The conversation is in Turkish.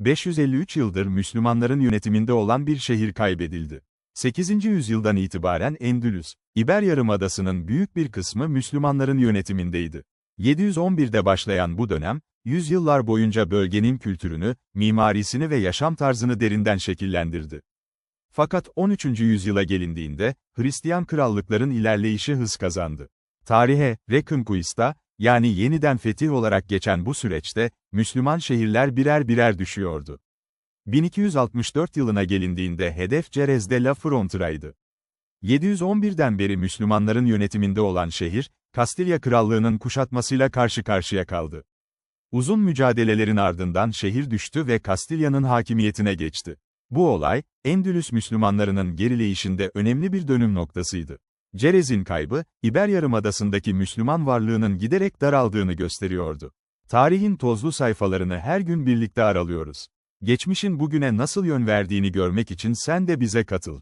553 yıldır Müslümanların yönetiminde olan bir şehir kaybedildi. 8. yüzyıldan itibaren Endülüs, İber Yarımadası'nın büyük bir kısmı Müslümanların yönetimindeydi. 711'de başlayan bu dönem, yüzyıllar boyunca bölgenin kültürünü, mimarisini ve yaşam tarzını derinden şekillendirdi. Fakat 13. yüzyıla gelindiğinde, Hristiyan krallıkların ilerleyişi hız kazandı. Tarihe, Reconquista, yani yeniden fetih olarak geçen bu süreçte, Müslüman şehirler birer birer düşüyordu. 1264 yılına gelindiğinde hedef Cerez de la Frontera'ydı. 711'den beri Müslümanların yönetiminde olan şehir, Kastilya Krallığı'nın kuşatmasıyla karşı karşıya kaldı. Uzun mücadelelerin ardından şehir düştü ve Kastilya'nın hakimiyetine geçti. Bu olay, Endülüs Müslümanlarının gerileyişinde önemli bir dönüm noktasıydı. Cerez'in kaybı, İber Yarımadası'ndaki Müslüman varlığının giderek daraldığını gösteriyordu. Tarihin tozlu sayfalarını her gün birlikte aralıyoruz. Geçmişin bugüne nasıl yön verdiğini görmek için sen de bize katıl.